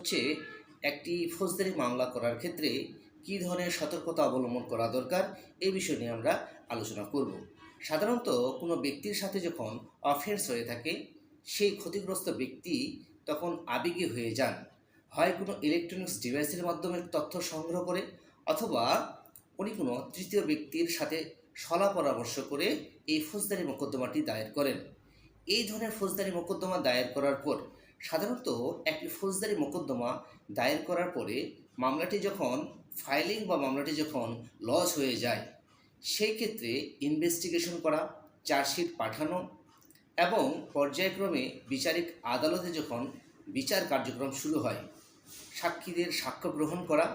হচ্ছে একটি ফৌজদারি মামলা করার ক্ষেত্রে কী ধরনের সতর্কতা অবলম্বন করা দরকার এই বিষয় নিয়ে আমরা আলোচনা করব। সাধারণত কোনো ব্যক্তির সাথে যখন অফেন্স হয়ে থাকে, সেই ক্ষতিগ্রস্ত ব্যক্তি তখন আবেগী হয়ে যান। হয় কোনো ইলেকট্রনিক্স ডিভাইসের মাধ্যমে তথ্য সংগ্রহ করে, অথবা উনি কোনো তৃতীয় ব্যক্তির সাথে সলা পরামর্শ করে এই ফৌজদারি মোকদ্দমাটি দায়ের করেন। এই ধরনের ফৌজদারি মোকদ্দমা দায়ের করার পর সাধারণত একটি ফৌজদারি মোকদ্দমা দায়ের করার পরে মামলাটি যখন ফাইলিং বা মামলাটি যখন লস হয়ে যায়, সেই ক্ষেত্রে ইনভেস্টিগেশন করা চার্জশিট পাঠানো এবং পর্যায়ক্রমে বিচারিক আদালতে যখন বিচার কার্যক্রম শুরু হয়, সাক্ষীদের সাক্ষ্য গ্রহণ করা,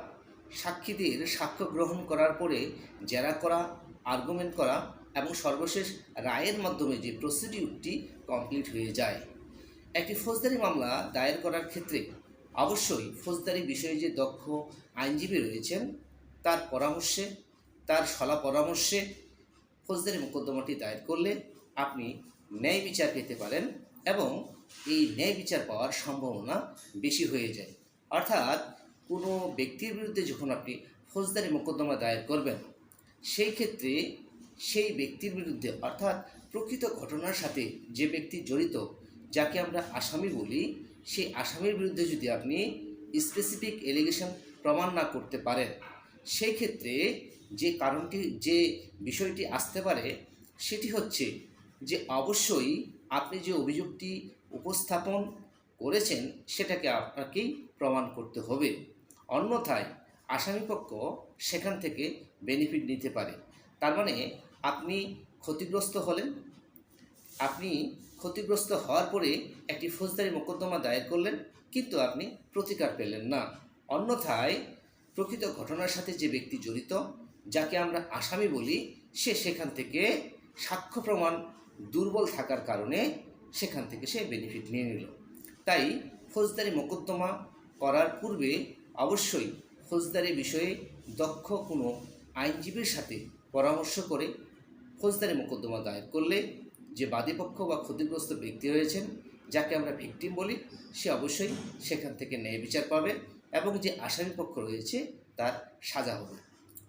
সাক্ষীদের সাক্ষ্য গ্রহণ করার পরে জেরা করা আর্গুমেন্ট করা এবং সর্বশেষ রায়ের মাধ্যমে যে প্রসিডিউরটি কমপ্লিট হয়ে যায়। একটি ফৌজদারি মামলা দায়ের করার ক্ষেত্রে অবশ্যই ফৌজদারি বিষয়ে যে দক্ষ আইনজীবী রয়েছেন, তার পরামর্শে, তার সলা পরামর্শে ফৌজদারি মোকদ্দমাটি দায়ের করলে আপনি ন্যায় বিচার পেতে পারেন এবং এই ন্যায় বিচার পাওয়ার সম্ভাবনা বেশি হয়ে যায়। অর্থাৎ কোনো ব্যক্তির বিরুদ্ধে যখন আপনি ফৌজদারি মোকদ্দমা দায়ের করবেন, সেই ক্ষেত্রে সেই ব্যক্তির বিরুদ্ধে অর্থাৎ প্রকৃত ঘটনার সাথে যে ব্যক্তি জড়িত যাকে আমরা আসামি বলি, সেই আসামির বিরুদ্ধে যদি আপনি স্পেসিফিক এলিগেশন প্রমাণ না করতে পারেন, সেই ক্ষেত্রে যে কারণটি, যে বিষয়টি আসতে পারে, সেটি হচ্ছে যে অবশ্যই আপনি যে অভিযোগটি উপস্থাপন করেছেন, সেটাকে আপনাকেই প্রমাণ করতে হবে। অন্যথায় আসামিপক্ষ সেখান থেকে বেনিফিট নিতে পারে। তার মানে আপনি ক্ষতিগ্রস্ত হলেন আপনি ক্ষতিগ্রস্ত হওয়ার পরে একটি ফৌজদারি মোকদ্দমা দায়ের করলেন, কিন্তু আপনি প্রতিকার পেলেন না। অন্যথায় প্রকৃত ঘটনার সাথে যে ব্যক্তি জড়িত, যাকে আমরা আসামি বলি, সে সেখান থেকে সাক্ষ্য প্রমাণ দুর্বল থাকার কারণে সেখান থেকে সে বেনিফিট নিয়ে নিল। তাই ফৌজদারি মোকদ্দমা করার পূর্বে অবশ্যই ফৌজদারি বিষয়ে দক্ষ কোনো আইনজীবীর সাথে পরামর্শ করে ফৌজদারি মোকদ্দমা দায়ের করলে যে বাদীপক্ষ বা ক্ষতিগ্রস্ত ব্যক্তি রয়েছেন, যাকে আমরা ভিকটিম বলি, সে অবশ্যই সেখান থেকে ন্যায় বিচার পাবে এবং যে আসামি পক্ষ রয়েছে, তার সাজা হবে।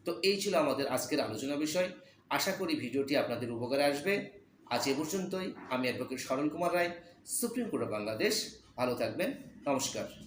তো এই ছিল আমাদের আজকের আলোচনা বিষয়। আশা করি ভিডিওটি আপনাদের উপকারে আসবে। আজ এ পর্যন্তই। আমি advocate Saral Kumar Roy, Supreme Court of Bangladesh. ভালো থাকবেন। নমস্কার।